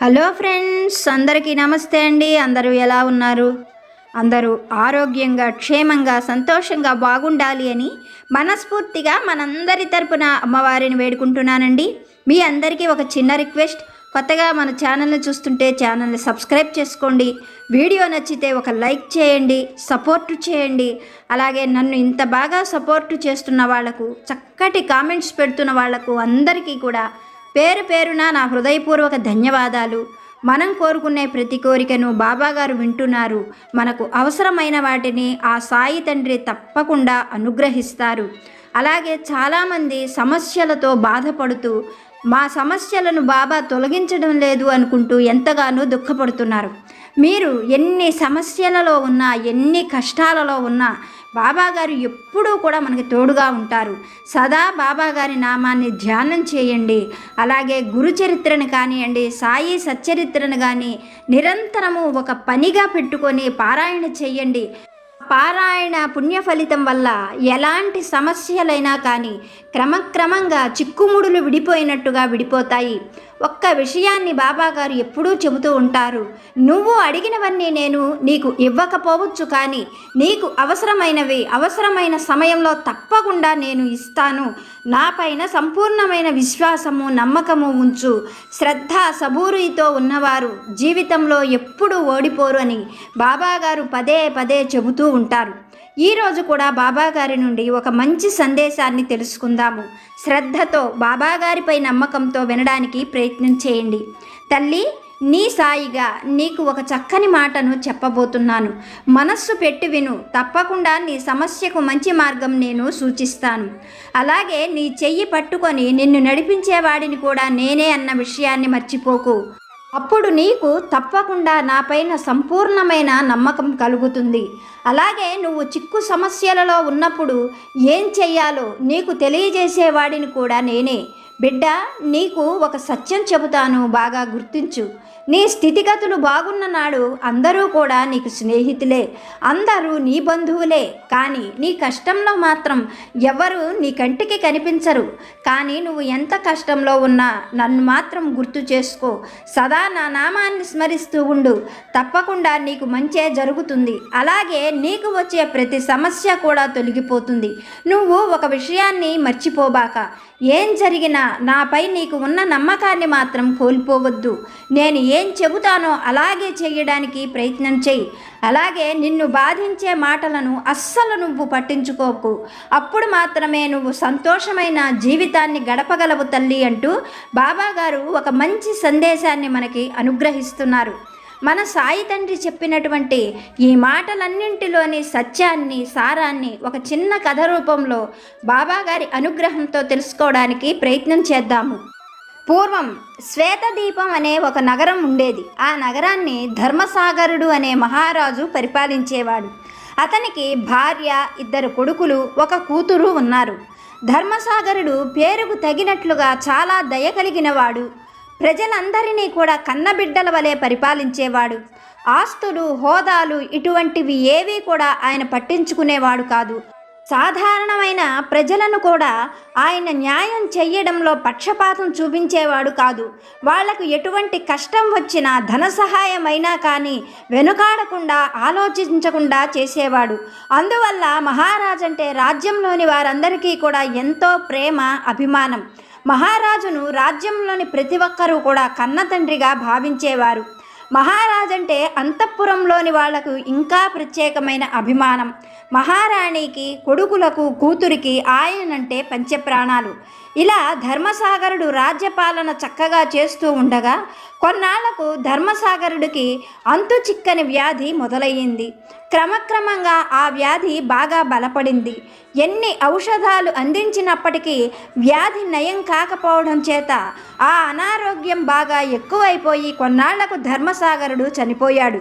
Hello friends అందరికీ నమస్తే అండి. అందరూ ఎలా ఉన్నారు? అందరూ ఆరోగ్యంగా క్షేమంగా సంతోషంగా బాగుండాలి అని మనస్ఫూర్తిగా మనందరి తరపున అమ్మవారిని వేడుకుంటున్నానండి. మీ అందరికీ ఒక చిన్న రిక్వెస్ట్. కొత్తగా మన ఛానల్ని చూస్తుంటే ఛానల్ని సబ్స్క్రైబ్ చేసుకోండి. వీడియో నచ్చితే ఒక లైక్ చేయండి సపోర్ట్ చేయండి. అలాగే నన్ను ఇంత బాగా సపోర్ట్ చేస్తున్న వాళ్ళకు చక్కటి కామెంట్స్ పెడుతున్న వాళ్ళకు అందరికీ కూడా పేరు పేరున నా హృదయపూర్వక ధన్యవాదాలు. మనం కోరుకునే ప్రతి కోరికను బాబాగారు వింటున్నారు. మనకు అవసరమైన వాటిని ఆ సాయి తండ్రి తప్పకుండా అనుగ్రహిస్తారు. అలాగే చాలామంది సమస్యలతో బాధపడుతూ మా సమస్యలను బాబా తొలగించడం లేదు అనుకుంటూ ఎంతగానో దుఃఖపడుతున్నారు. మీరు ఎన్ని సమస్యలలో ఉన్నా ఎన్ని కష్టాలలో ఉన్నా బాబాగారు ఎప్పుడూ కూడా మనకి తోడుగా ఉంటారు. సదా బాబాగారి నామాన్ని ధ్యానం చేయండి. అలాగే గురు చరిత్రను కానివ్వండి సాయి సచ్చరిత్రను కానీ నిరంతరము ఒక పనిగా పెట్టుకొని పారాయణ చేయండి. పారాయణ పుణ్య ఫలితం వల్ల ఎలాంటి సమస్యలైనా కానీ క్రమక్రమంగా చిక్కుముడులు విడిపోయినట్టుగా విడిపోతాయి. ఒక్క విషయాన్ని బాబాగారు ఎప్పుడూ చెబుతూ ఉంటారు. నువ్వు అడిగినవన్నీ నేను నీకు ఇవ్వకపోవచ్చు కానీ నీకు అవసరమైనవి అవసరమైన సమయంలో తప్పకుండా నేను ఇస్తాను. నాపైన సంపూర్ణమైన విశ్వాసము నమ్మకము ఉంచు. శ్రద్ధ సబూరితో ఉన్నవారు జీవితంలో ఎప్పుడూ ఓడిపోరు అని బాబాగారు పదే పదే చెబుతూ ఉంటారు. ఈరోజు కూడా బాబాగారి నుండి ఒక మంచి సందేశాన్ని తెలుసుకుందాము. శ్రద్ధతో బాబాగారిపై నమ్మకంతో వినడానికి ప్రయత్నం చేయండి. తల్లి నీ సాయిగా నీకు ఒక చక్కని మాటను చెప్పబోతున్నాను. మనస్సు పెట్టి విను. తప్పకుండా నీ సమస్యకు మంచి మార్గం నేను సూచిస్తాను. అలాగే నీ చెయ్యి పట్టుకొని నిన్ను నడిపించేవాడిని కూడా నేనే అన్న విషయాన్ని మర్చిపోకు. అప్పుడు నీకు తప్పకుండా నాపైన సంపూర్ణమైన నమ్మకం కలుగుతుంది. అలాగే నువ్వు చిక్కు సమస్యలలో ఉన్నప్పుడు ఏం చెయ్యాలో నీకు తెలియజేసేవాడిని కూడా నేనే. బిడ్డ నీకు ఒక సత్యం చెబుతాను బాగా గుర్తించు. నీ స్థితిగతులు బాగున్న నాడు అందరూ కూడా నీకు స్నేహితులే. అందరూ నీ బంధువులే. కానీ నీ కష్టంలో మాత్రం ఎవరు నీ కంటికి కనిపించరు. కానీ నువ్వు ఎంత కష్టంలో ఉన్నా నన్ను మాత్రం గుర్తు చేసుకో. సదా నా నామాన్ని స్మరిస్తూ ఉండు. తప్పకుండా నీకు మంచే జరుగుతుంది. అలాగే నీకు వచ్చే ప్రతి సమస్య కూడా తొలగిపోతుంది. నువ్వు ఒక విషయాన్ని మర్చిపోబాక ఏం జరిగినా నాపై నీకు ఉన్న నమ్మకాన్ని మాత్రం కోల్పోవద్దు. నేను ఏం చెబుతానో అలాగే చేయడానికి ప్రయత్నం చేయి. అలాగే నిన్ను బాధించే మాటలను అస్సలు నువ్వు పట్టించుకోకు. అప్పుడు మాత్రమే నువ్వు సంతోషమైన జీవితాన్ని గడపగలవు తల్లి అంటూ బాబాగారు ఒక మంచి సందేశాన్ని మనకి అనుగ్రహిస్తున్నారు. మన సాయి తండ్రి చెప్పినటువంటి ఈ మాటలన్నింటిలోని సత్యాన్ని సారాన్ని ఒక చిన్న కథ రూపంలో బాబాగారి అనుగ్రహంతో తెలుసుకోవడానికి ప్రయత్నం చేద్దాము. పూర్వం శ్వేతదీపం అనే ఒక నగరం ఉండేది. ఆ నగరాన్ని ధర్మసాగరుడు అనే మహారాజు పరిపాలించేవాడు. అతనికి భార్య ఇద్దరు కొడుకులు ఒక కూతురు ఉన్నారు. ధర్మసాగరుడు పేరుకు తగినట్లుగా చాలా దయ కలిగినవాడు. ప్రజలందరినీ కూడా కన్నబిడ్డల వలె పరిపాలించేవాడు. ఆస్తులు హోదాలు ఇటువంటివి ఏవీ కూడా ఆయన పట్టించుకునేవాడు కాదు. సాధారణమైన ప్రజలను కూడా ఆయన న్యాయం చేయడంలో పక్షపాతం చూపించేవాడు కాదు. వాళ్ళకు ఎటువంటి కష్టం వచ్చినా ధన సహాయమైనా కానీ వెనుకాడకుండా ఆలోచించకుండా చేసేవాడు. అందువల్ల మహారాజంటే రాజ్యంలోని వారందరికీ కూడా ఎంతో ప్రేమ అభిమానం. మహారాజును రాజ్యంలోని ప్రతి ఒక్కరూ కూడా కన్న తండ్రిగా భావించేవారు. మహారాజంటే అంతఃపురంలోని వాళ్ళకు ఇంకా ప్రత్యేకమైన అభిమానం. మహారాణికి కొడుకులకు కూతురికి ఆయనంటే పంచప్రాణాలు. ఇలా ధర్మసాగరుడు రాజ్యపాలన చక్కగా చేస్తూ ఉండగా కొన్నాళ్ళకు ధర్మసాగరుడికి అంతు చిక్కని వ్యాధి మొదలయ్యింది. క్రమక్రమంగా ఆ వ్యాధి బాగా బలపడింది. ఎన్ని ఔషధాలు అందించినప్పటికీ వ్యాధి నయం కాకపోవడం చేత ఆ అనారోగ్యం బాగా ఎక్కువైపోయి కొన్నాళ్ళకు ధర్మసాగరుడు చనిపోయాడు.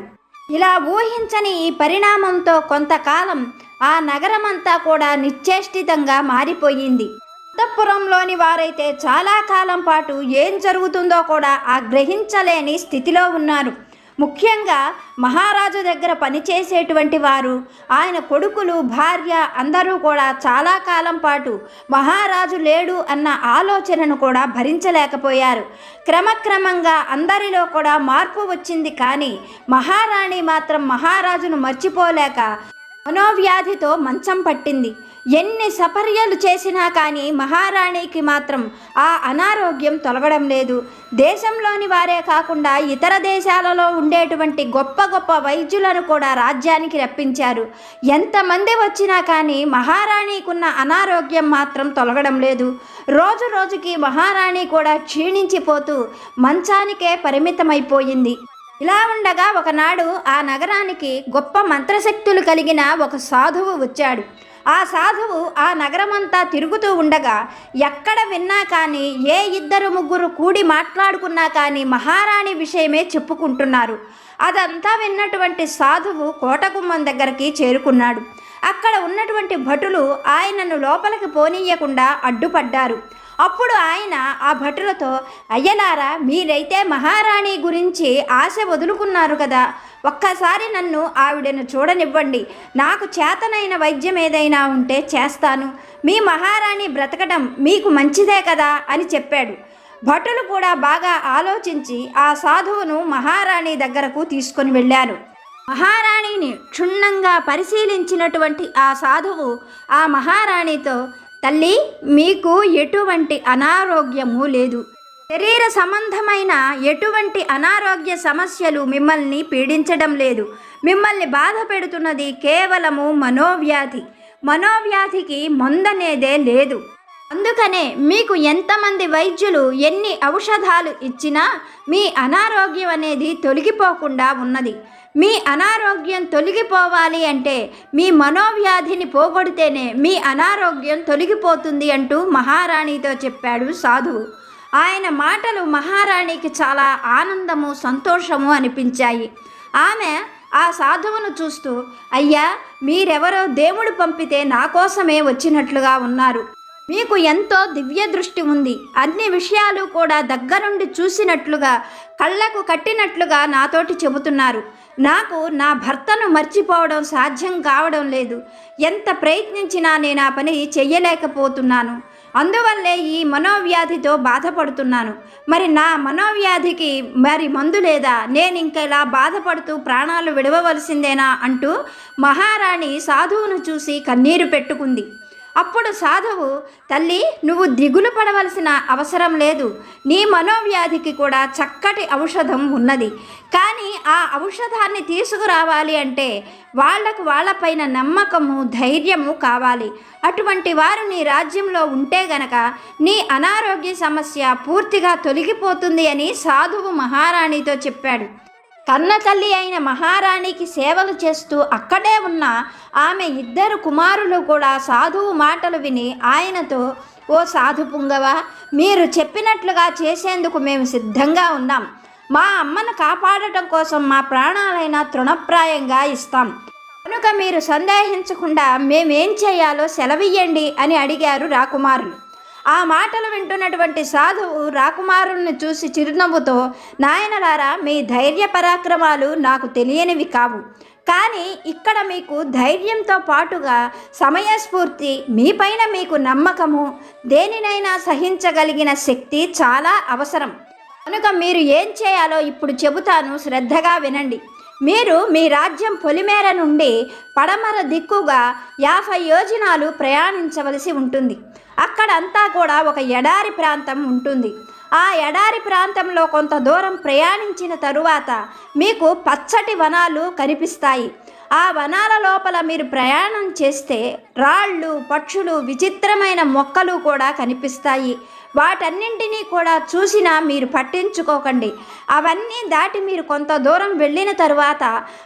ఇలా ఊహించని ఈ పరిణామంతో కొంతకాలం ఆ నగరమంతా కూడా నిశ్చేష్టితంగా మారిపోయింది. అంతఃపురంలోని వారైతే చాలా కాలం పాటు ఏం జరుగుతుందో కూడా ఆ గ్రహించలేని స్థితిలో ఉన్నారు. ముఖ్యంగా మహారాజు దగ్గర పనిచేసేటువంటి వారు ఆయన కొడుకులు భార్య అందరూ కూడా చాలా కాలం పాటు మహారాజు లేడు అన్న ఆలోచనను కూడా భరించలేకపోయారు. క్రమక్రమంగా అందరిలో కూడా మార్పు వచ్చింది కానీ మహారాణి మాత్రం మహారాజును మర్చిపోలేక మనోవ్యాధితో మంచం పట్టింది. ఎన్ని సపర్యలు చేసినా కానీ మహారాణికి మాత్రం ఆ అనారోగ్యం తొలగడం లేదు. దేశంలోని వారే కాకుండా ఇతర దేశాలలో ఉండేటువంటి గొప్ప గొప్ప వైద్యులను కూడా రాజ్యానికి రప్పించారు. ఎంతమంది వచ్చినా కానీ మహారాణికున్న అనారోగ్యం మాత్రం తొలగడం లేదు. రోజు రోజుకి మహారాణి కూడా క్షీణించిపోతూ మంచానికే పరిమితమైపోయింది. ఇలా ఉండగా ఒకనాడు ఆ నగరానికి గొప్ప మంత్రశక్తులు కలిగిన ఒక సాధువు వచ్చాడు. ఆ సాధువు ఆ నగరమంతా తిరుగుతూ ఉండగా ఎక్కడ విన్నా కానీ ఏ ఇద్దరు ముగ్గురు కూడి మాట్లాడుకున్నా కానీ మహారాణి విషయమే చెప్పుకుంటున్నారు. అదంతా విన్నటువంటి సాధువు కోటగుమ్మం దగ్గరికి చేరుకున్నాడు. అక్కడ ఉన్నటువంటి భటులు ఆయనను లోపలికి పోనీయకుండా అడ్డుపడ్డారు. అప్పుడు ఆయన ఆ భటులతో అయ్యలారా మీరైతే మహారాణి గురించి ఆశ వదులుకున్నారు కదా. ఒక్కసారి నన్ను ఆవిడను చూడనివ్వండి. నాకు చేతనైన వైద్యం ఏదైనా ఉంటే చేస్తాను. మీ మహారాణి బ్రతకడం మీకు మంచిదే కదా అని చెప్పాడు. భటులు కూడా బాగా ఆలోచించి ఆ సాధువును మహారాణి దగ్గరకు తీసుకొని వెళ్ళారు. మహారాణిని క్షుణ్ణంగా పరిశీలించినటువంటి ఆ సాధువు ఆ మహారాణితో తల్లి మీకు ఎటువంటి అనారోగ్యము లేదు. శరీర సంబంధమైన ఎటువంటి అనారోగ్య సమస్యలు మిమ్మల్ని పీడించడం లేదు. మిమ్మల్ని బాధ పెడుతున్నది కేవలము మనోవ్యాధి. మనోవ్యాధికి మందనేదే లేదు. అందుకనే మీకు ఎంతమంది వైద్యులు ఎన్ని ఔషధాలు ఇచ్చినా మీ అనారోగ్యం అనేది తొలగిపోకుండా ఉన్నది. మీ అనారోగ్యం తొలగిపోవాలి అంటే మీ మనోవ్యాధిని పోగొడితేనే మీ అనారోగ్యం తొలగిపోతుంది అంటూ మహారాణితో చెప్పాడు సాధువు ఆయన మాటలు మహారాణికి చాలా ఆనందము సంతోషము అనిపించాయి. ఆమె ఆ సాధువును చూస్తూ అయ్యా మీరెవరో దేవుడు పంపితే నా కోసమే వచ్చినట్లుగా ఉన్నారు. మీకు ఎంతో దివ్య దృష్టి ఉంది. అన్ని విషయాలు కూడా దగ్గరుండి చూసినట్లుగా కళ్ళకు కట్టినట్లుగా నాతోటి చెబుతున్నారు. నాకు నా భర్తను మర్చిపోవడం సాధ్యం కావడం లేదు. ఎంత ప్రయత్నించినా నేను ఆ పని చెయ్యలేకపోతున్నాను. అందువల్లే ఈ మనోవ్యాధితో బాధపడుతున్నాను. మరి నా మనోవ్యాధికి మరి మందు లేదా? నేను ఇంక ఇలా బాధపడుతూ ప్రాణాలు విడవవలసిందేనా అంటూ మహారాణి సాధువును చూసి కన్నీరు పెట్టుకుంది. అప్పుడు సాధువు తల్లి నువ్వు దిగులు పడవలసిన అవసరం లేదు. నీ మనోవ్యాధికి కూడా చక్కటి ఔషధం ఉన్నది. కానీ ఆ ఔషధాన్ని తీసుకురావాలి అంటే వాళ్ళకు వాళ్ళపైన నమ్మకము ధైర్యము కావాలి. అటువంటి వారు నీ రాజ్యంలో ఉంటే గనక నీ అనారోగ్య సమస్య పూర్తిగా తొలగిపోతుంది అని సాధువు మహారాణితో చెప్పాడు. కన్న తల్లి అయిన మహారాణికి సేవలు చేస్తూ అక్కడే ఉన్న ఆమె ఇద్దరు కుమారులు కూడా సాధువు మాటలు విని ఆయనతో ఓ సాధు పుంగవ మీరు చెప్పినట్లుగా చేసేందుకు మేము సిద్ధంగా ఉన్నాం మా అమ్మను కాపాడటం కోసం మా ప్రాణాలైన తృణప్రాయంగా ఇస్తాం. కనుక మీరు సందేహించకుండా మేమేం చేయాలో సెలవియ్యండి అని అడిగారు రాకుమారులు. ఆ మాటలు వింటున్నటువంటి సాధువు రాకుమారుల్ని చూసి చిరునవ్వుతో నాయనలారా మీ ధైర్య పరాక్రమాలు నాకు తెలియనివి కావు. కానీ ఇక్కడ మీకు ధైర్యంతో పాటుగా సమయస్ఫూర్తి మీపైన మీకు నమ్మకము దేనినైనా సహించగలిగిన శక్తి చాలా అవసరం. కనుక మీరు ఏం చేయాలో ఇప్పుడు చెబుతాను శ్రద్ధగా వినండి. మీరు మీ రాజ్యం పొలిమేర నుండి పడమర దిక్కుగా యాభై యోజనాలు ప్రయాణించవలసి ఉంటుంది. అక్కడంతా కూడా ఒక ఎడారి ప్రాంతం ఉంటుంది. ఆ ఎడారి ప్రాంతంలో కొంత దూరం ప్రయాణించిన తరువాత మీకు పచ్చటి వనాలు కనిపిస్తాయి. ఆ వనాల లోపల మీరు ప్రయాణం చేస్తే రాళ్ళు పక్షులు విచిత్రమైన మొక్కలు కూడా కనిపిస్తాయి. వాటన్నింటినీ కూడా చూసినా మీరు పట్టించుకోకండి. అవన్నీ దాటి మీరు కొంత దూరం వెళ్ళిన తరువాత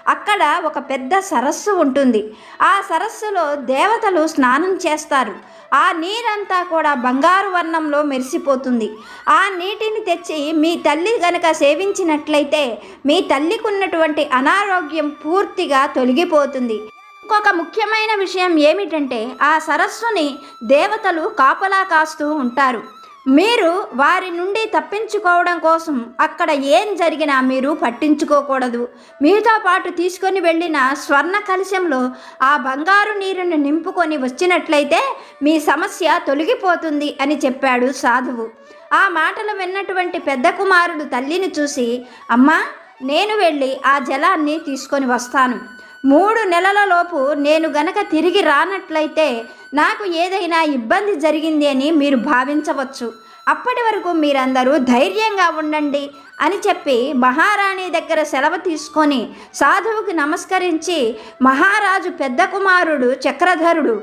అక్కడ ఒక పెద్ద సరస్సు ఉంటుంది. ఆ సరస్సులో దేవతలు స్నానం చేస్తారు. ఆ నీరంతా కూడా బంగారు వర్ణంలో మెరిసిపోతుంది. ఆ నీటిని తెచ్చి మీ తల్లి గనక సేవించినట్లయితే మీ తల్లికి ఉన్నటువంటి అనారోగ్యం పూర్తిగా తొలగిపోతుంది. ఇంకొక ముఖ్యమైన విషయం ఏమిటంటే ఆ సరస్సుని దేవతలు కాపలా కాస్తూ ఉంటారు. మీరు వారి నుండి తప్పించుకోవడం కోసం అక్కడ ఏం జరిగినా మీరు పట్టించుకోకూడదు. మీతో పాటు తీసుకొని వెళ్ళిన స్వర్ణ కలశంలో ఆ బంగారు నీరుని నింపుకొని వచ్చినట్లయితే మీ సమస్య తొలగిపోతుంది అని చెప్పాడు సాధువు. ఆ మాటలు విన్నటువంటి పెద్ద కుమారుడు తల్లిని చూసి అమ్మా నేను వెళ్ళి ఆ జలాన్ని తీసుకొని వస్తాను. మూడు నెలలలోపు నేను గనక తిరిగి రానట్లయితే నాకు ఏదైనా ఇబ్బంది జరిగింది అని మీరు భావించవచ్చు. అప్పటి వరకు మీరందరూ ధైర్యంగా ఉండండి అని చెప్పి మహారాణి దగ్గర సెలవు తీసుకొని సాధువుకి నమస్కరించి మహారాజు పెద్ద కుమారుడు చక్రధరుడు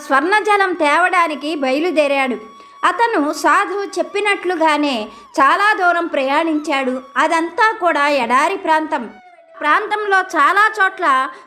స్వర్ణజలం తేవడానికి బయలుదేరాడు. అతను సాధువు చెప్పినట్లుగానే చాలా దూరం ప్రయాణించాడు. అదంతా కూడా ఎడారి ప్రాంతం. ప్రాంతంలో చాలా చోట్ల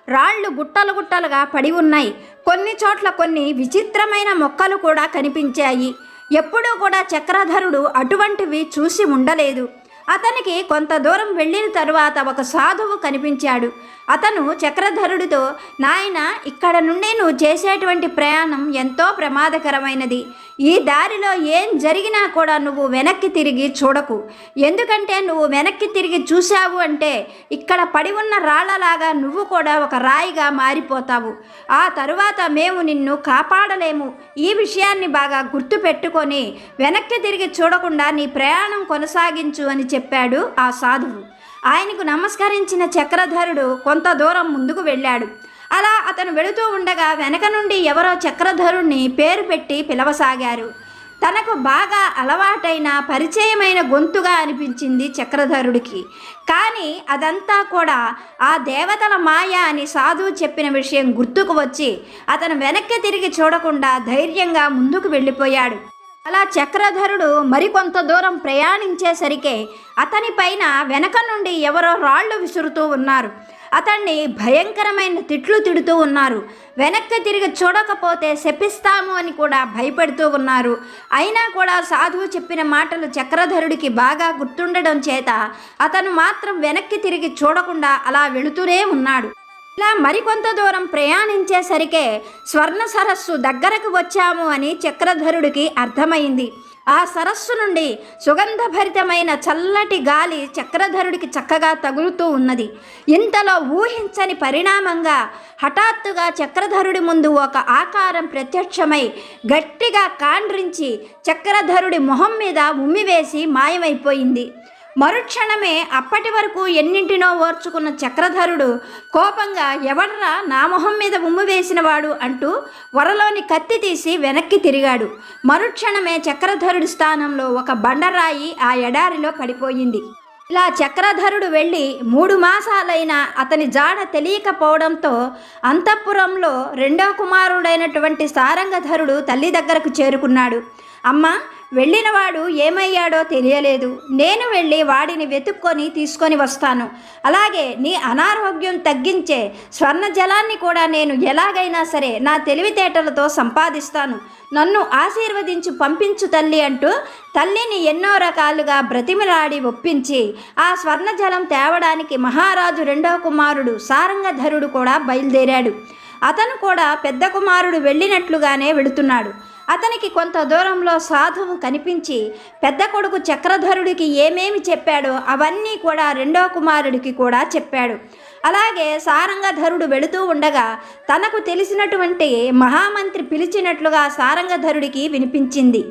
రాళ్ళు గుట్టలు గుట్టలుగా పడి ఉన్నాయి. కొన్ని చోట్ల కొన్ని విచిత్రమైన మొక్కలు కూడా కనిపించాయి. ఎప్పుడూ కూడా చక్రధరుడు అటువంటివి చూసి ఉండలేదు. అతనికి కొంత దూరం వెళ్ళిన తరువాత ఒక సాధువు కనిపించాడు. అతను చక్రధరుడితో నాయన ఇక్కడ నుండి నువ్వు చేసేటువంటి ప్రయాణం ఎంతో ప్రమాదకరమైనది. ఈ దారిలో ఏం జరిగినా కూడా నువ్వు వెనక్కి తిరిగి చూడకు. ఎందుకంటే నువ్వు వెనక్కి తిరిగి చూశావు అంటే ఇక్కడ పడి ఉన్న రాళ్ళలాగా నువ్వు కూడా ఒక రాయిగా మారిపోతావు. ఆ తరువాత మేము నిన్ను కాపాడలేము. ఈ విషయాన్ని బాగా గుర్తుపెట్టుకొని వెనక్కి తిరిగి చూడకుండా నీ ప్రయాణం కొనసాగించు అని చెప్పాడు ఆ సాధువు. ఆయనకు నమస్కరించిన చక్రధరుడు కొంత దూరం ముందుకు వెళ్ళాడు. అలా అతను వెళుతూ ఉండగా వెనక నుండి ఎవరో చక్రధరుణ్ణి పేరు పెట్టి పిలవసాగారు. తనకు బాగా అలవాటైన పరిచయమైన గొంతుగా అనిపించింది చక్రధరుడికి. కానీ అదంతా కూడా ఆ దేవతల మాయ అని సాధువు చెప్పిన విషయం గుర్తుకు వచ్చి అతను వెనక్కి తిరిగి చూడకుండా ధైర్యంగా ముందుకు వెళ్ళిపోయాడు. అలా చక్రధరుడు మరికొంత దూరం ప్రయాణించేసరికే అతని పైన వెనక నుండి ఎవరో రాళ్ళు విసురుతూ ఉన్నారు. అతన్ని భయంకరమైన తిట్లు తిడుతూ ఉన్నారు. వెనక్కి తిరిగి చూడకపోతే శపిస్తాము అని కూడా భయపెడుతూ ఉన్నారు. అయినా కూడా సాధువు చెప్పిన మాటలు చక్రధరుడికి బాగా గుర్తుండడం చేత అతను మాత్రం వెనక్కి తిరిగి చూడకుండా అలా వెళుతూనే ఉన్నాడు. ఇలా మరికొంత దూరం ప్రయాణించేసరికే స్వర్ణ సరస్సు దగ్గరకు వచ్చాము అని చక్రధరుడికి అర్థమైంది. ఆ సరస్సు నుండి సుగంధభరితమైన చల్లటి గాలి చక్రధరుడికి చక్కగా తగులుతూ ఉన్నది. ఇంతలో ఊహించని పరిణామంగా హఠాత్తుగా చక్రధరుడి ముందు ఒక ఆకారం ప్రత్యక్షమై గట్టిగా కాండ్రించి చక్రధరుడి మొహం మీద ఉమ్మివేసి మాయమైపోయింది. మరుక్షణమే అప్పటి వరకు ఎన్నింటినో ఓర్చుకున్న చక్రధరుడు కోపంగా ఎవడ్రా నా మొహం మీద ఉమ్ము వేసినవాడు అంటూ వరలోని కత్తి తీసి వెనక్కి తిరిగాడు. మరుక్షణమే చక్రధరుడి స్థానంలో ఒక బండరాయి ఆ ఎడారిలో పడిపోయింది. ఇలా చక్రధరుడు వెళ్ళి మూడు మాసాలైన అతని జాడ తెలియకపోవడంతో అంతఃపురంలో రెండో కుమారుడైనటువంటి సారంగధరుడు తల్లి దగ్గరకు చేరుకున్నాడు. అమ్మ వెళ్ళినవాడు ఏమయ్యాడో తెలియలేదు. నేను వెళ్ళి వాడిని వెతుక్కొని తీసుకొని వస్తాను. అలాగే నీ అనారోగ్యం తగ్గించే స్వర్ణ జలాన్ని కూడా నేను ఎలాగైనా సరే నా తెలివితేటలతో సంపాదిస్తాను. నన్ను ఆశీర్వదించి పంపించు తల్లి అంటూ తల్లిని ఎన్నో రకాలుగా బ్రతిమిలాడి ఒప్పించి ఆ స్వర్ణజలం తేవడానికి మహారాజు రెండవ కుమారుడు సారంగధరుడు కూడా బయలుదేరాడు. అతను కూడా పెద్ద కుమారుడు వెళ్ళినట్లుగానే వెళుతున్నాడు. అతనికి కొంత దూరంలో సాధువు కనిపించి పెద్ద కొడుకు చక్రధరుడికి ఏమేమి చెప్పాడో అవన్నీ కూడా రెండో కుమారుడికి కూడా చెప్పాడు. అలాగే సారంగధరుడు వెళుతూ ఉండగా తనకు తెలిసినటువంటి మహామంత్రి పిలిచినట్లుగా సారంగధరుడికి వినిపించింది.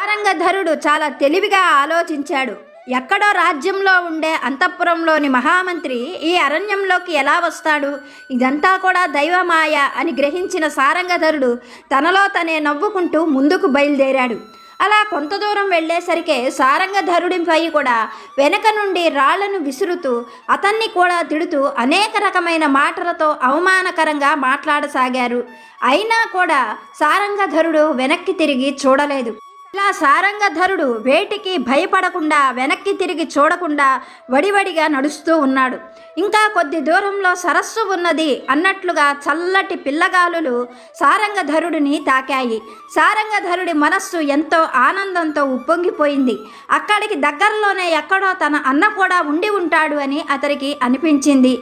సారంగధరుడు చాలా తెలివిగా ఆలోచించాడు. ఎక్కడో రాజ్యంలో ఉండే అంతఃపురంలోని మహామంత్రి ఈ అరణ్యంలోకి ఎలా వస్తాడు? ఇదంతా కూడా దైవమాయ అని గ్రహించిన సారంగధరుడు తనలో తనే నవ్వుకుంటూ ముందుకు బయలుదేరాడు. అలా కొంత దూరం వెళ్ళేసరికే సారంగధరుడిపై కూడా వెనక నుండి రాళ్ళను విసురుతూ అతన్ని కూడా తిడుతూ అనేక రకమైన మాటలతో అవమానకరంగా మాట్లాడసాగారు. అయినా కూడా సారంగధరుడు వెనక్కి తిరిగి చూడలేదు. ఇలా సారంగధరుడు వేటికి భయపడకుండా వెనక్కి తిరిగి చూడకుండా వడివడిగా నడుస్తూ ఉన్నాడు. ఇంకా కొద్ది దూరంలో సరస్సు ఉన్నది అన్నట్లుగా చల్లటి పిల్లగాలులు సారంగధరుడిని తాకాయి. సారంగధరుడి మనస్సు ఎంతో ఆనందంతో ఉప్పొంగిపోయింది. అక్కడికి దగ్గరలోనే ఎక్కడో తన అన్న కూడా ఉండి ఉంటాడు అని అతనికి అనిపించింది.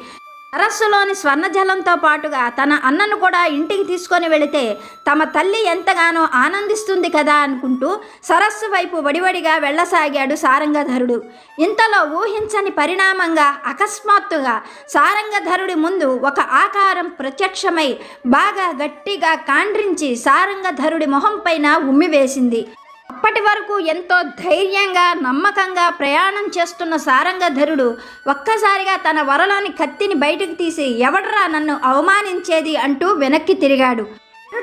సరస్సులోని స్వర్ణజలంతో పాటుగా తన అన్నను కూడా ఇంటికి తీసుకొని వెళితే తమ తల్లి ఎంతగానో ఆనందిస్తుంది కదా అనుకుంటూ సరస్సు వైపు వడివడిగా వెళ్ళసాగాడు సారంగధరుడు. ఇంతలో ఊహించని పరిణామంగా అకస్మాత్తుగా సారంగధరుడి ముందు ఒక ఆకారం ప్రత్యక్షమై బాగా గట్టిగా కాండ్రించి సారంగధరుడి మొహం పైన ఉమ్మివేసింది అప్పటి వరకు ఎంతో ధైర్యంగా నమ్మకంగా ప్రయాణం చేస్తున్న సారంగధరుడు ఒక్కసారిగా తన వరలోని కత్తిని బయటకు తీసి ఎవడరా నన్ను అవమానించేది? అంటూ వెనక్కి తిరిగాడు.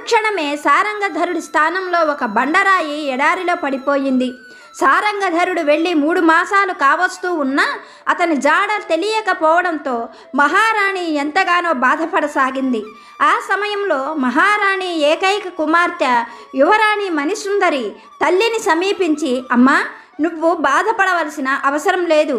క్షణమే సారంగధరుడి స్థానంలో ఒక బండరాయి ఎడారిలో పడిపోయింది. సారంగధరుడు వెళ్ళి మూడు మాసాలు కావస్తూ ఉన్నా అతని జాడ తెలియకపోవడంతో మహారాణి ఎంతగానో బాధపడసాగింది. ఆ సమయంలో మహారాణి ఏకైక కుమార్తె యువరాణి మణిసుందరి తల్లిని సమీపించి అమ్మా నువ్వు బాధపడవలసిన అవసరం లేదు.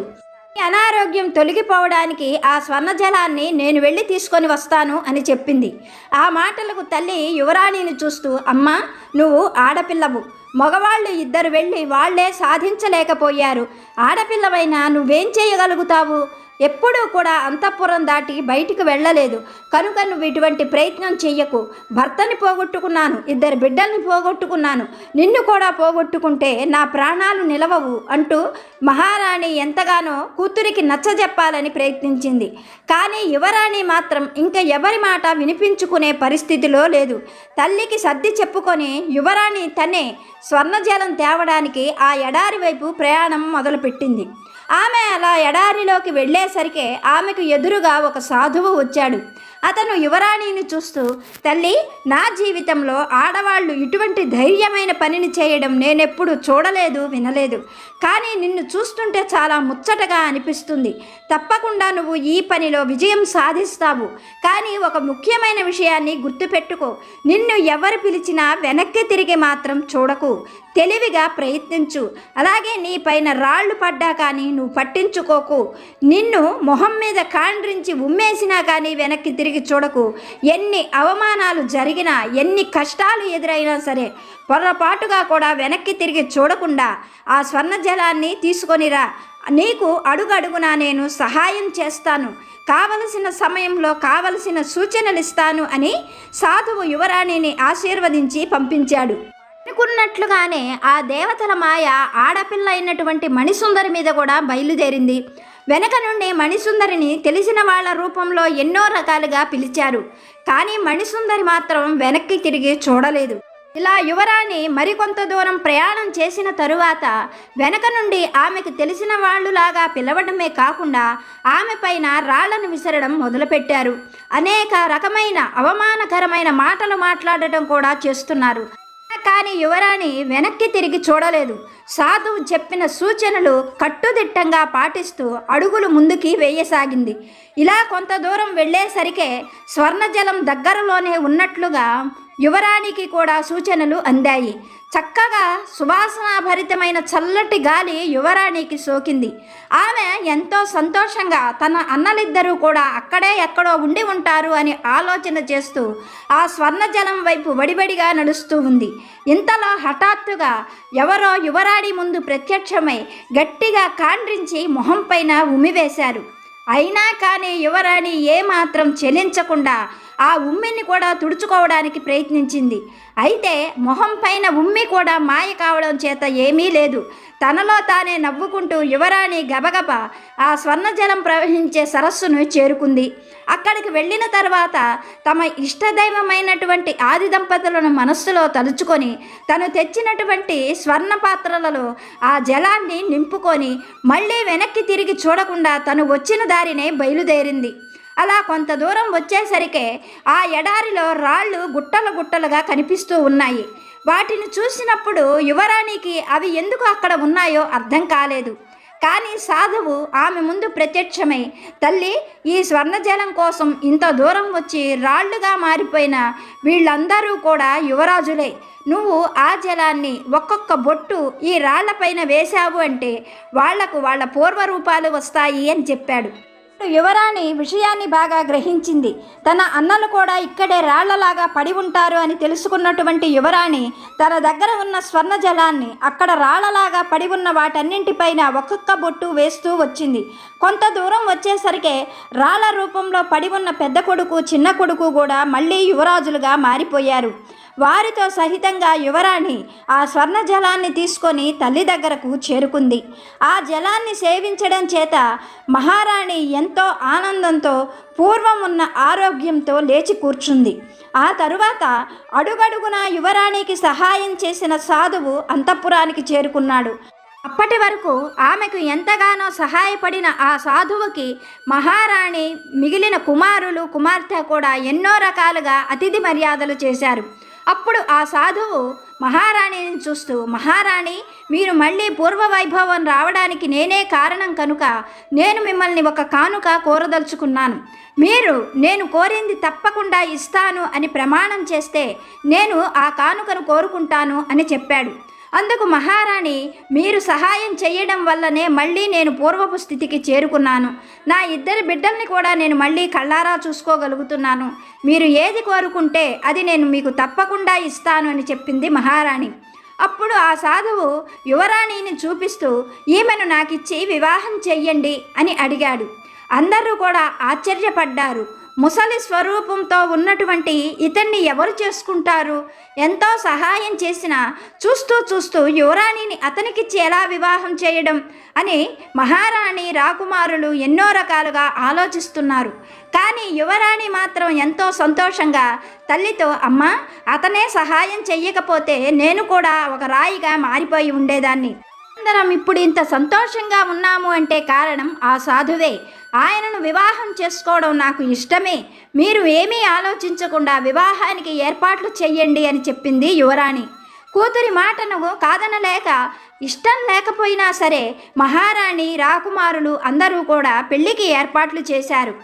అనారోగ్యం తొలగిపోవడానికి ఆ స్వర్ణ జలాన్ని నేను వెళ్ళి తీసుకొని వస్తాను అని చెప్పింది. ఆ మాటలకు తల్లి యువరాణిని చూస్తూ అమ్మా నువ్వు ఆడపిల్లవు. మగవాళ్ళు ఇద్దరు వెళ్ళి వాళ్ళే సాధించలేకపోయారు. ఆడపిల్లవైనా నువ్వేం చేయగలుగుతావు? ఎప్పుడూ కూడా అంతఃపురం దాటి బయటికి వెళ్ళలేదు. కనుక నువ్వు ఇటువంటి ప్రయత్నం చెయ్యకు. భర్తని పోగొట్టుకున్నాను ఇద్దరు బిడ్డల్ని పోగొట్టుకున్నాను. నిన్ను కూడా పోగొట్టుకుంటే నా ప్రాణాలు నిలవవు అంటూ మహారాణి ఎంతగానో కూతురికి నచ్చజెప్పాలని ప్రయత్నించింది. కానీ యువరాణి మాత్రం ఇంకా ఎవరి మాట వినిపించుకునే పరిస్థితిలో లేదు. తల్లికి సర్ది చెప్పుకొని యువరాణి తనే స్వర్ణజలం తేవడానికి ఆ ఎడారి వైపు ప్రయాణం మొదలుపెట్టింది. ఆమె అలా ఎడారిలోకి వెళ్ళేసరికి ఆమెకు ఎదురుగా ఒక సాధువు వచ్చాడు. అతను యువరాణిని చూస్తూ తల్లి నా జీవితంలో ఆడవాళ్ళు ఇటువంటి ధైర్యమైన పనిని చేయడం నేనెప్పుడు చూడలేదు వినలేదు. కానీ నిన్ను చూస్తుంటే చాలా ముచ్చటగా అనిపిస్తుంది. తప్పకుండా నువ్వు ఈ పనిలో విజయం సాధిస్తావు. కానీ ఒక ముఖ్యమైన విషయాన్ని గుర్తుపెట్టుకో. నిన్ను ఎవరు పిలిచినా వెనక్కి తిరిగి మాత్రం చూడకు. తెలివిగా ప్రయత్నించు. అలాగే నీ పైన రాళ్ళు పడ్డా కానీ నువ్వు పట్టించుకోకు. నిన్ను మొహం మీద కాండ్రించి ఉమ్మేసినా కానీ వెనక్కి తిరిగి తిరిగి చూడకు. ఎన్ని అవమానాలు జరిగినా ఎన్ని కష్టాలు ఎదురైనా సరే పొరపాటుగా కూడా వెనక్కి తిరిగి చూడకుండా ఆ స్వర్ణ జలాన్ని తీసుకొనిరా నీకు అడుగడుగునా నేను సహాయం చేస్తాను. కావలసిన సమయంలో కావలసిన సూచనలు ఇస్తాను అని సాధువు యువరాణిని ఆశీర్వదించి పంపించాడు. అనుకున్నట్లుగానే ఆ దేవతల మాయ ఆడపిల్ల అయినటువంటి మణిసుందరి మీద కూడా బయలుదేరింది. వెనక నుండి మణిసుందరిని తెలిసిన వాళ్ళ రూపంలో ఎన్నో రకాలుగా పిలిచారు. కానీ మణిసుందరి మాత్రం వెనక్కి తిరిగి చూడలేదు. ఇలా యువరాణి మరికొంత దూరం ప్రయాణం చేసిన తరువాత వెనక నుండి ఆమెకు తెలిసిన వాళ్ళులాగా పిలవడమే కాకుండా ఆమె పైన రాళ్ళను విసరడం మొదలుపెట్టారు. అనేక రకమైన అవమానకరమైన మాటలు మాట్లాడటం కూడా చేస్తున్నారు. కానీ యువరాణి వెనక్కి తిరిగి చూడలేదు. సాధువు చెప్పిన సూచనలు కట్టుదిట్టంగా పాటిస్తూ అడుగులు ముందుకి వేయసాగింది. ఇలా కొంత దూరం వెళ్ళేసరికే స్వర్ణజలం దగ్గరలోనే ఉన్నట్లుగా యువరాణికి కూడా సూచనలు అందాయి. చక్కగా సువాసనాభరితమైన చల్లటి గాలి యువరాణికి సోకింది. ఆమె ఎంతో సంతోషంగా తన అన్నలిద్దరూ కూడా అక్కడే ఎక్కడో ఉండి ఉంటారు అని ఆలోచన చేస్తూ ఆ స్వర్ణజలం వైపు వడివడిగా నడుస్తూ ఉంది. ఇంతలో హఠాత్తుగా ఎవరో యువరాణి ముందు ప్రత్యక్షమై గట్టిగా కాండ్రించి మొహంపైన ఉమివేశారు అయినా కానీ యువరాణి ఏమాత్రం చెలించకుండా ఆ ఉమ్మిని కూడా తుడుచుకోవడానికి ప్రయత్నించింది. అయితే మొహం పైన ఉమ్మి కూడా మాయ కావడం చేత ఏమీ లేదు. తనలో తానే నవ్వుకుంటూ యువరాణి గబగబ ఆ స్వర్ణజలం ప్రవహించే సరస్సును చేరుకుంది. అక్కడికి వెళ్ళిన తర్వాత తమ ఇష్టదైవమైనటువంటి ఆది దంపతులను మనస్సులో తలుచుకొని తను తెచ్చినటువంటి స్వర్ణ పాత్రలలో ఆ జలాన్ని నింపుకొని మళ్ళీ వెనక్కి తిరిగి చూడకుండా తను వచ్చిన దారినే బయలుదేరింది. అలా కొంత దూరం వచ్చేసరికి ఆ ఎడారిలో రాళ్ళు గుట్టలు గుట్టలుగా కనిపిస్తూ ఉన్నాయి. వాటిని చూసినప్పుడు యువరాణికి అవి ఎందుకు అక్కడ ఉన్నాయో అర్థం కాలేదు. కానీ సాధువు ఆమె ముందు ప్రత్యక్షమై తల్లి ఈ స్వర్ణజలం కోసం ఇంత దూరం వచ్చి రాళ్ళుగా మారిపోయిన వీళ్ళందరూ కూడా యువరాజులే. నువ్వు ఆ జలాన్ని ఒక్కొక్క బొట్టు ఈ రాళ్ళపైన వేశావు అంటే వాళ్ళకు వాళ్ళ పూర్వరూపాలు వస్తాయి అని చెప్పాడు. యువరాణి విషయాన్ని బాగా గ్రహించింది. తన అన్నలు కూడా ఇక్కడే రాళ్ళలాగా పడి ఉంటారు అని తెలుసుకున్నటువంటి యువరాణి తన దగ్గర ఉన్న స్వర్ణ జలాన్ని అక్కడ రాళ్ళలాగా పడి ఉన్న వాటన్నింటిపైన ఒక్కొక్క బొట్టు వేస్తూ వచ్చింది. కొంత దూరం వచ్చేసరికి రాళ్ళ రూపంలో పడి ఉన్న పెద్ద కొడుకు చిన్న కొడుకు కూడా మళ్ళీ యువరాజులుగా మారిపోయారు. వారితో సహితంగా యువరాణి ఆ స్వర్ణ జలాన్ని తీసుకొని తల్లి దగ్గరకు చేరుకుంది. ఆ జలాన్ని సేవించడం చేత మహారాణి ఎంతో ఆనందంతో పూర్వం ఉన్న ఆరోగ్యంతో లేచి కూర్చుంది. ఆ తరువాత అడుగడుగున యువరాణికి సహాయం చేసిన సాధువు అంతఃపురానికి చేరుకున్నాడు. అప్పటి వరకు ఆమెకు ఎంతగానో సహాయపడిన ఆ సాధువుకి మహారాణి మిగిలిన కుమారులు కుమార్తె కూడా ఎన్నో రకాలుగా అతిథి మర్యాదలు చేశారు. అప్పుడు ఆ సాధువు మహారాణిని చూస్తూ మహారాణి మీరు మళ్ళీ పూర్వ వైభవం రావడానికి నేనే కారణం కనుక నేను మిమ్మల్ని ఒక కానుక కోరదలుచుకున్నాను. మీరు నేను కోరింది తప్పకుండా ఇస్తాను అని ప్రమాణం చేస్తే నేను ఆ కానుకను కోరుకుంటాను అని చెప్పాడు. అందుకు మహారాణి మీరు సహాయం చేయడం వల్లనే మళ్ళీ నేను పూర్వపు స్థితికి చేరుకున్నాను. నా ఇద్దరి బిడ్డల్ని కూడా నేను మళ్ళీ కళ్ళారా చూసుకోగలుగుతున్నాను. మీరు ఏది కోరుకుంటే అది నేను మీకు తప్పకుండా ఇస్తాను అని చెప్పింది మహారాణి. అప్పుడు ఆ సాధువు యువరాణిని చూపిస్తూ ఈమెను నాకిచ్చి వివాహం చెయ్యండి అని అడిగాడు. అందరూ కూడా ఆశ్చర్యపడ్డారు. ముసలి స్వరూపంతో ఉన్నటువంటి ఇతన్ని ఎవరు చేసుకుంటారు? ఎంతో సహాయం చేసినా చూస్తూ చూస్తూ యువరాణిని అతనికి ఎలా వివాహం చేయడం అని మహారాణి రాకుమారులు ఎన్నో రకాలుగా ఆలోచిస్తున్నారు. కానీ యువరాణి మాత్రం ఎంతో సంతోషంగా తల్లితో అమ్మ అతనే సహాయం చెయ్యకపోతే నేను కూడా ఒక రాయిగా మారిపోయి ఉండేదాన్ని. మనమందరం ఇప్పుడు ఇంత సంతోషంగా ఉన్నాము అంటే కారణం ఆ సాధువే. ఆయనను వివాహం చేసుకోవడం నాకు ఇష్టమే. మీరు ఏమీ ఆలోచించకుండా వివాహానికి ఏర్పాట్లు చెయ్యండి అని చెప్పింది యువరాణి. కూతురి మాటను కాదనలేక ఇష్టం లేకపోయినా సరే మహారాణి రాకుమారులు అందరూ కూడా పెళ్ళికి ఏర్పాట్లు చేశారు.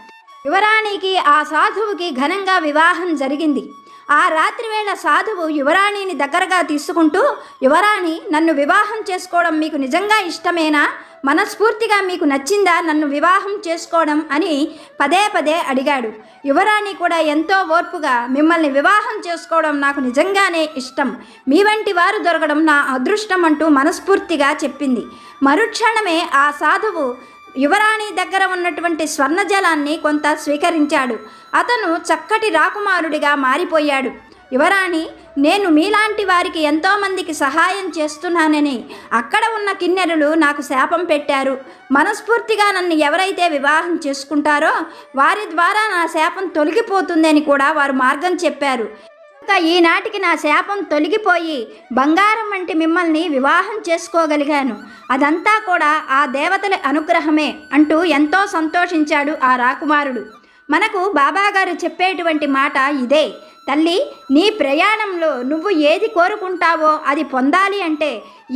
యువరాణికి ఆ సాధువుకి ఘనంగా వివాహం జరిగింది. ఆ రాత్రి వేళ సాధువు యువరాణిని దగ్గరగా తీసుకుంటూ యువరాణి నన్ను వివాహం చేసుకోవడం మీకు నిజంగా ఇష్టమేనా? మనస్ఫూర్తిగా మీకు నచ్చిందా నన్ను వివాహం చేసుకోవడం? అని పదే పదే అడిగాడు. యువరాణి కూడా ఎంతో ఓర్పుగా మిమ్మల్ని వివాహం చేసుకోవడం నాకు నిజంగానే ఇష్టం. మీ వంటి వారు దొరకడం నా అదృష్టం అంటూ మనస్ఫూర్తిగా చెప్పింది. మరుక్షణమే ఆ సాధువు యువరాణి దగ్గర ఉన్నటువంటి స్వర్ణజలాన్ని కొంత స్వీకరించాడు. అతను చక్కటి రాకుమారుడిగా మారిపోయాడు. యువరాణి నేను మీలాంటి వారికి ఎంతోమందికి సహాయం చేస్తున్నానని అక్కడ ఉన్న కిన్నెరులు నాకు శాపం పెట్టారు. మనస్ఫూర్తిగా నన్ను ఎవరైతే వివాహం చేసుకుంటారో వారి ద్వారా నా శాపం తొలగిపోతుందని కూడా వారు మార్గం చెప్పారు. ఈనాటికి నా శాపం తొలగిపోయి బంగారం వంటి మిమ్మల్ని వివాహం చేసుకోగలిగాను. అదంతా కూడా ఆ దేవతల అనుగ్రహమే అంటూ ఎంతో సంతోషించాడు ఆ రాకుమారుడు. మనకు బాబాగారు చెప్పేటువంటి మాట ఇదే. తల్లి నీ ప్రయాణంలో నువ్వు ఏది కోరుకుంటావో అది పొందాలి అంటే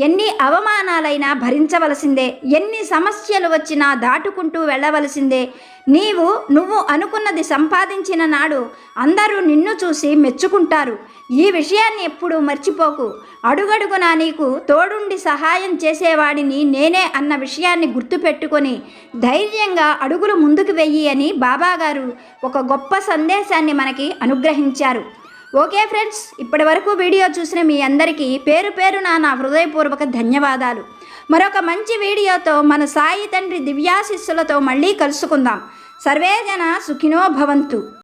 ఎన్ని అవమానాలైనా భరించవలసిందే ఎన్ని సమస్యలు వచ్చినా దాటుకుంటూ వెళ్ళవలసిందే. నీవు నువ్వు అనుకున్నది సంపాదించిన నాడు అందరూ నిన్ను చూసి మెచ్చుకుంటారు. ఈ విషయాన్ని ఎప్పుడూ మర్చిపోకు. అడుగడుగున నీకు తోడుండి సహాయం చేసేవాడిని నేనే అన్న విషయాన్ని గుర్తుపెట్టుకొని ధైర్యంగా అడుగులు ముందుకు వెయ్యి అని బాబాగారు ఒక గొప్ప సందేశాన్ని మనకి అనుగ్రహించారు. ఓకే ఫ్రెండ్స్ ఇప్పటి వరకు వీడియో చూసిన మీ అందరికీ పేరు పేరున నా హృదయపూర్వక ధన్యవాదాలు. మరొక మంచి వీడియోతో మన సాయి తండ్రి దివ్యాశిస్సులతో మళ్ళీ కలుసుకుందాం. సర్వేజన సుఖినో భవంతు.